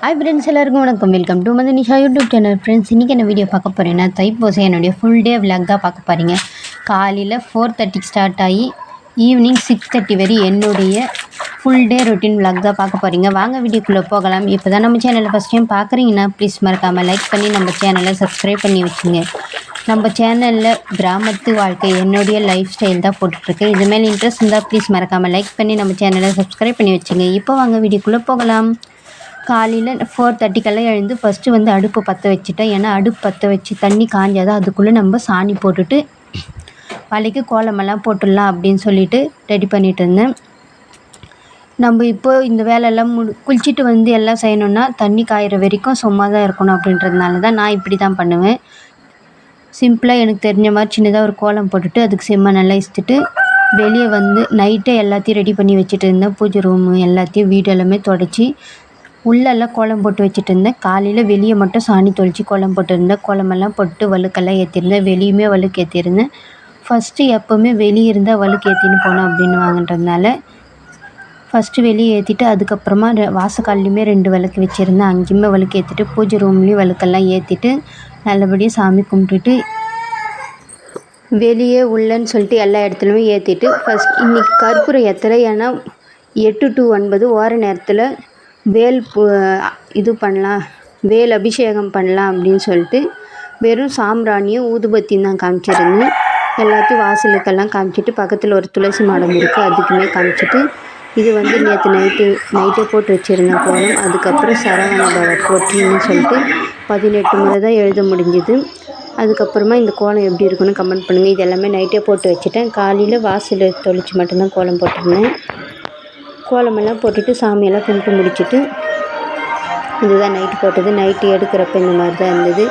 Hi friends எல்லாருக்கும் வணக்கம். Welcome to வந்து நிஷா யூடியூப் சேனல் ஃப்ரெண்ட்ஸ் இன்றைக்கி என்ன வீடியோ பார்க்க போகிறேன்னா தைப்பூசை என்னுடைய ஃபுல் டே vlog பார்க்க பாருங்க காலையில் ஃபோர் தேர்ட்டிக்கு ஸ்டார்ட் ஆகி ஈவினிங் சிக்ஸ் தேர்ட்டி வரை என்னுடைய ஃபுல் டே ரொட்டீன் vlog தான் பார்க்க போகிறீங்க வாங்க வீடியோக்குள்ளே போகலாம். இப்போ தான் நம்ம சேனலை ஃபஸ்ட் டைம் பார்க்குறீங்கன்னா ப்ளீஸ் மறக்காமல் லைக் பண்ணி நம்ம சேனலை சப்ஸ்கிரைப் பண்ணி வச்சுங்க. நம்ம சேனலில் கிராமத்து வாழ்க்கை என்னுடைய லைஃப் ஸ்டைல் தான் போட்டுட்ருக்கேன். இது மேலே இன்ட்ரெஸ்ட் இருந்தால் ப்ளீஸ் மறக்காமல் லைக் பண்ணி நம்ம சேனலை சப்ஸ்கிரைப் பண்ணி வச்சுங்க. இப்போ வாங்க வீடியோக்குள்ளே போகலாம். காலையில் ஃபோர் தேர்ட்டிக்கெல்லாம் எழுந்து ஃபஸ்ட்டு வந்து அடுப்பு பற்ற வச்சுட்டேன். ஏன்னா அடுப்பு பற்ற வச்சு தண்ணி காஞ்சாதான் அதுக்குள்ளே நம்ம சாணி போட்டுட்டு வலைக்கு கோலமெல்லாம் போட்டுடலாம் அப்படின்னு சொல்லிட்டு ரெடி பண்ணிட்டு இருந்தேன். நம்ம இப்போ இந்த வேலையெல்லாம் முடி குளிச்சுட்டு வந்து எல்லாம் செய்யணுன்னா தண்ணி காயிற வரைக்கும் சும்மா தான் இருக்கணும் அப்படின்றதுனால தான் நான் இப்படி தான் பண்ணுவேன் சிம்பிளாக எனக்கு தெரிஞ்ச மாதிரி சின்னதாக ஒரு கோலம் போட்டுட்டு அதுக்கு செம்ம நல்லா இஸ்த்துட்டு வெளியே வந்து நைட்டே எல்லாத்தையும் ரெடி பண்ணி வச்சுட்டு இருந்தேன். பூஜை ரூமு எல்லாத்தையும் வீடு எல்லாமே தொடச்சி உள்ளெல்லாம் கோலம் போட்டு வச்சுட்டு இருந்தேன் காலையில் வெளியே மட்டும் சாணி தொளித்து கோலம் போட்டுருந்தேன். கோலமெல்லாம் போட்டு வழுக்கெல்லாம் ஏற்றிருந்தேன் வெளியுமே வழுக்கு ஏற்றிருந்தேன் ஃபஸ்ட்டு எப்போவுமே வெளியே இருந்தால் வழுக்கு ஏற்றின்னு போனோம் அப்படின்னு வாங்கன்றதுனால ஃபஸ்ட்டு வெளியே ஏற்றிட்டு அதுக்கப்புறமா ரெ வாசக்கால்லையுமே ரெண்டு விளக்கு வச்சுருந்தேன். அங்கேயுமே விளக்கு ஏற்றிட்டு பூஜை ரூம்லேயும் விளக்கெல்லாம் ஏற்றிட்டு நல்லபடியாக சாமி கும்பிட்டுட்டு வெளியே உள்ளன்னு சொல்லிட்டு எல்லா இடத்துலையுமே ஏற்றிட்டு ஃபஸ்ட் இன்றைக்கி கற்பூரம் ஏற்றலை ஏன்னா எட்டு டு ஒன்பது ஓர நேரத்தில் வேல் பு இது பண்ணலாம் வேல் அபிஷேகம் பண்ணலாம் அப்படின்னு சொல்லிட்டு வெறும் சாம்பிராணியும் ஊதுபத்தியும் தான் காமிச்சிருந்தேன். எல்லாத்தையும் வாசலுக்கெல்லாம் காமிச்சிட்டு பக்கத்தில் ஒரு துளசி மாடம் இருக்குது அதுக்குமே காமிச்சிட்டு இது வந்து நேற்று நைட்டு நைட்டே போட்டு வச்சுருந்தேன் கோலம் அதுக்கப்புறம் சரவண பவ போட்டின்னு சொல்லிட்டு பதினெட்டு முறை தான் எழுத முடிஞ்சுது. அதுக்கப்புறமா இந்த கோலம் எப்படி இருக்குன்னு கமெண்ட் பண்ணுங்கள் இது எல்லாமே நைட்டே போட்டு வச்சுட்டேன். காலையில் வாசல் தொளிச்சு மட்டும்தான் கோலம் போட்டிருந்தேன். கோலமெல்லாம் போட்டுட்டு சாமியெல்லாம் கும்பிட்டு முடிச்சுட்டு இதுதான் நைட்டு போட்டது. நைட்டு எடுக்கிறப்ப இந்த மாதிரி தான் இருந்தது.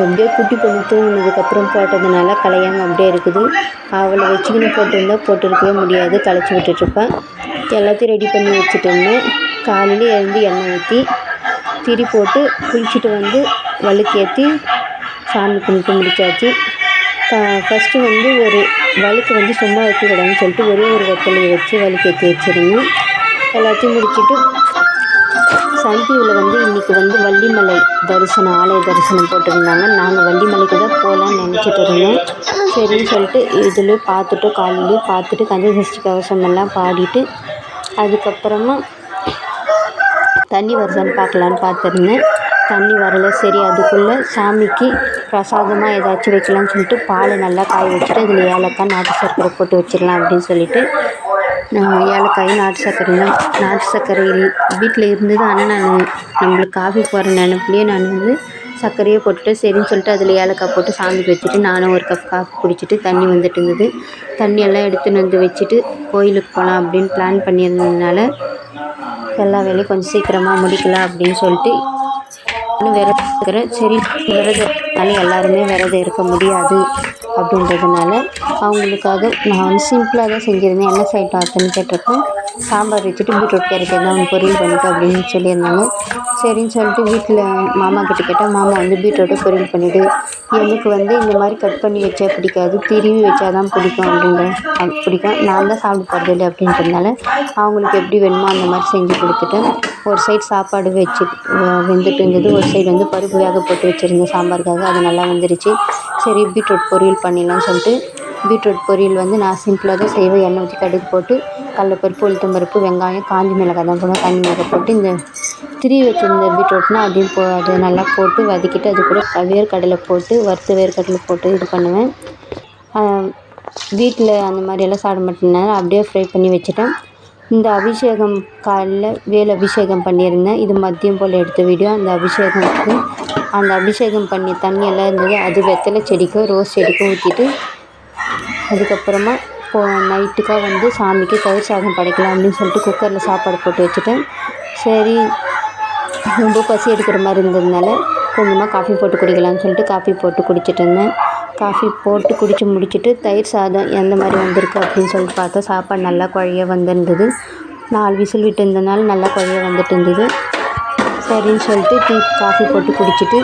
எப்படியோ குட்டி பொண்ணு தூங்கினதுக்கப்புறம் போட்டதுனால கலையாமல் அப்படியே இருக்குது. அவளை வச்சுக்கின்னு போட்டிருந்தா போட்டிருக்கவே முடியாது. களைச்சி விட்டுட்ருப்பேன் எல்லாத்தையும் ரெடி பண்ணி வச்சுட்டு இருந்தேன் காலையில் எழுந்து எண்ணெய் ஊற்றி திரி போட்டு குளிச்சுட்டு வந்து வழுக்கேற்றி சாமி கும்பிட்டு முடிச்சாச்சு. ஃபஸ்ட்டு வந்து ஒரு வழுக்கு வந்து சும்மா வைக்கக்கூடாதுன்னு சொல்லிட்டு ஒரே ஒரு வெத்தலையை வச்சு வழுக்கேற்றி வச்சுருந்தோம் எல்லாத்தையும் முடிச்சுட்டு சன் டிவியில் வந்து இன்றைக்கி வந்து வள்ளிமலை தரிசனம் ஆலய தரிசனம் போட்டிருந்தாங்க. நாங்கள் வள்ளிமலைக்கு தான் போகலான்னு நினச்சிட்டு இருந்தோம். சரின்னு சொல்லிட்டு இதில் பார்த்துட்டு காலையிலேயே பார்த்துட்டு கந்தசஷ்டி கவசம் எல்லாம் பாடிட்டு அதுக்கப்புறமா தண்ணி வருதான்னு பார்க்கலான்னு பார்த்துருந்தேன். தண்ணி வரல. சரி அதுக்குள்ளே சாமிக்கு பிரசாதமாக ஏதாச்சும் வைக்கலாம்னு சொல்லிட்டு பாலை நல்லா காய வச்சுட்டு அதில் ஏலக்காய் நாட்டு சர்க்கரை போட்டு வச்சிடலாம் அப்படின்னு சொல்லிட்டு நான் ஏலக்காய் நாட்டு சர்க்கரையும் நாட்டு சர்க்கரை வீட்டில் இருந்தது ஆனால் நான் நம்மளுக்கு காஃபி போடுற நினப்புலேயே நான் வந்து சர்க்கரையே போட்டுட்டு சரின்னு சொல்லிட்டு அதில் ஏலக்காய் போட்டு சாமிக்கு வச்சுட்டு நானும் ஒரு கப் காஃபி குடிச்சிட்டு தண்ணி வந்துட்டு இருந்தது. தண்ணியெல்லாம் எடுத்துன்னு வந்து வச்சுட்டு கோயிலுக்கு போகலாம் அப்படின்னு பிளான் பண்ணியிருந்ததுனால எல்லா வேலையும் கொஞ்சம் சீக்கிரமாக முடிக்கலாம் அப்படின்னு சொல்லிட்டு நானும் விரதம் இருக்கிறேன் எல்லாருமே விரதம் இருக்க முடியாது அப்படின்றதுனால அவங்களுக்காக நான் வந்து சிம்பிளாக தான் செஞ்சுருந்தேன். என்ன சைட் ஆற்றுன்னு கேட்டப்போ சாம்பார் வச்சுட்டு பீட்ரூட் கேரட் ஒன்று பொரியல் பண்ணிட்டு அப்படின்னு சொல்லியிருந்தாங்க. சரின்னு சொல்லிட்டு வீட்டில் மாமா கிட்ட கேட்டால் மாமா வந்து பீட்ரூட்டை பொரியல் பண்ணிவிடு எனக்கு வந்து இந்த மாதிரி கட் பண்ணி வச்சா பிடிக்காது. திருவி வச்சா தான் பிடிக்கும் அப்படின்ற பிடிக்கும். நான் தான் சாப்பிட போகிறது இல்லை அப்படின்றதுனால அவங்களுக்கு எப்படி வேணுமோ அந்த மாதிரி செஞ்சு கொடுத்துட்டேன். ஒரு சைடு சாப்பாடு வச்சு வெந்துட்டு இருந்தது. ஒரு சைடு வந்து பருப்பு வேக போட்டு வச்சுருந்தேன் சாம்பாருக்காக அது நல்லா வந்துருச்சு. சரி பீட்ரூட் பொரியல் பண்ணிடலாம்னு சொல்லிட்டு பீட்ரூட் பொரியல் வந்து நான் சிம்பிளாக தான் செய்வேன். எண்ணெய் ஊற்றி கடுகு போட்டு கடலப்பருப்பு உளுத்தம்பருப்பு வெங்காயம் காஞ்சி மிளகாய் தான் போடுவேன். காஞ்சி மிளகாய் போட்டு இந்த திரி வச்சுருந்த பீட்ரூட்னால் அதையும் போ அதை நல்லா போட்டு வதக்கிட்டு அது கூட வேர்க்கடலை போட்டு வறுத்த வேர்க்கடலை போட்டு இது பண்ணுவேன். வீட்டில் அந்த மாதிரியெல்லாம் சாப்பிட மாட்டேனால அப்படியே ஃப்ரை பண்ணி வச்சுட்டேன். இந்த அபிஷேகம் காலையில் வேல் அபிஷேகம் பண்ணியிருந்தேன். இது மதியம் போல் எடுத்த வீடியோ அந்த அபிஷேகத்துக்கு அந்த அபிஷேகம் பண்ணி தண்ணியெல்லாம் இருந்தது. அது வெத்தலை செடிக்கும் ரோஸ் செடிக்கும் ஊற்றிட்டு அதுக்கப்புறமா இப்போ நைட்டுக்காக வந்து சாமிக்கு தயிர் சாதம் படைக்கலாம் அப்படின்னு சொல்லிட்டு குக்கரில் சாப்பாடு போட்டு வச்சுட்டேன். சரி ரொம்ப பசி எடுக்கிற மாதிரி இருந்ததுனால கொஞ்சமாக காஃபி போட்டு குடிக்கலாம்னு சொல்லிட்டு காஃபி போட்டு குடிச்சிட்டு இருந்தேன். காஃபி போட்டு குடித்து முடிச்சுட்டு தயிர் சாதம் எந்த மாதிரி வந்திருக்கு அப்படின்னு சொல்லிட்டு பார்த்தா சாப்பாடு நல்லா குழைய வந்திருந்தது. நாலு விசில் விட்டு இருந்ததுனால நல்லா குழைய வந்துட்டு இருந்தது. சரின்னு சொல்லிட்டு டீ காஃபி போட்டு குடிச்சிட்டு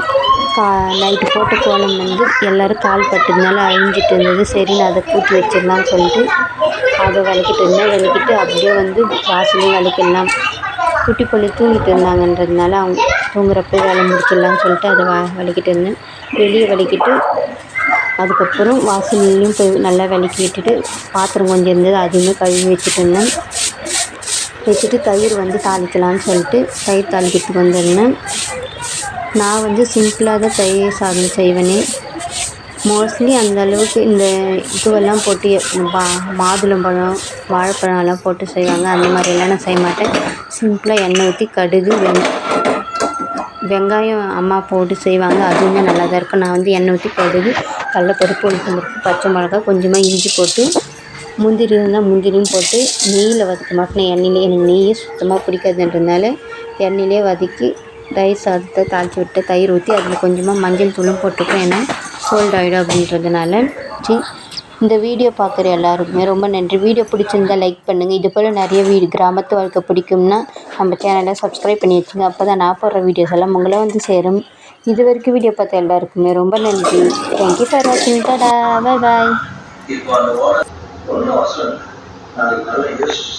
கா நைட்டு போட்ட கோலம் வந்து எல்லோரும் கால் பட்டதுனால அழிஞ்சிட்டு இருந்தது. சரின்னு அதை கூட்டி வச்சிடலாம்னு சொல்லிட்டு அதை விளக்கிட்டு இருந்தேன். விளக்கிட்டு அப்படியே வந்து வாசலையும் விளக்கிடலாம் குட்டி புள்ளி தூங்கிட்டு இருந்தாங்கன்றதுனால அவங்க தூங்குறப்ப வேலை முடிச்சிடலான்னு சொல்லிட்டு அதை வா விளக்கிட்டு இருந்தேன். வெளியே விளக்கிட்டு அதுக்கப்புறம் வாசல்லையும் போய் நல்லா விளக்கி விட்டுட்டு பாத்திரம் கொஞ்சம் இருந்தது அதையுமே கழுவி வச்சுட்டு இருந்தேன். வச்சுட்டு தயிர் வந்து தாளிக்கலான்னு சொல்லிட்டு தயிர் தாளிக்கிறதுக்கு வந்துருந்தேன். நான் வந்து சிம்பிளாக தான் தயிர் சாதம் செய்வேனே. மோஸ்ட்லி அந்த அளவுக்கு இந்த இதுவெல்லாம் போட்டு பா மாதுளம்பழம் வாழைப்பழம் எல்லாம் போட்டு செய்வாங்க. அந்த மாதிரியெல்லாம் நான் செய்ய மாட்டேன். சிம்பிளாக எண்ணெய் ஊற்றி கடுகு வெங் வெங்காயம் அம்மா போட்டு செய்வாங்க. அதுவுமே நல்லா தான் இருக்கும். நான் வந்து எண்ணெய் ஊற்றி கடுகு கடலப்பருப்பு உளுத்தம்பருப்பு பச்சை மிளகா கொஞ்சமாக இஞ்சி போட்டு முந்திரி இருந்தால் முந்திரியும் போட்டு நெய்யில் வதக்க மாட்டேன் எண்ணெயிலே எனக்கு நெய்யே சுத்தமாக பிடிக்காதுன்றதுனால எண்ணெயிலே வதக்கி தயிர் சாதத்தை தாளித்து விட்டு தயிர் ஊற்றி அதில் கொஞ்சமாக மஞ்சள் தூளும் போட்டுப்பேன். ஏன்னா சோல்ட் ஆகிடும் அப்படின்றதுனால. சரி இந்த வீடியோ பார்க்குற எல்லாருக்குமே ரொம்ப நன்றி. வீடியோ பிடிச்சிருந்தா லைக் பண்ணுங்கள் இது போல் நிறைய வீடு கிராமத்து வாழ்க்கை பிடிக்கும்னா நம்ம சேனலை சப்ஸ்கிரைப் பண்ணி வச்சுங்க. அப்போ தான் நான் போடுற வீடியோஸ் எல்லாம் உங்களை வந்து சேரும். இது வரைக்கும் வீடியோ பார்த்த எல்லாருக்குமே ரொம்ப நன்றி. தேங்க்யூ ஃபார் வாட்சிங் டடா பாய் பாய் ஒன்றும் அவசரம் இல்லை. நாளைக்கு நல்லா யோசிச்சு சரியா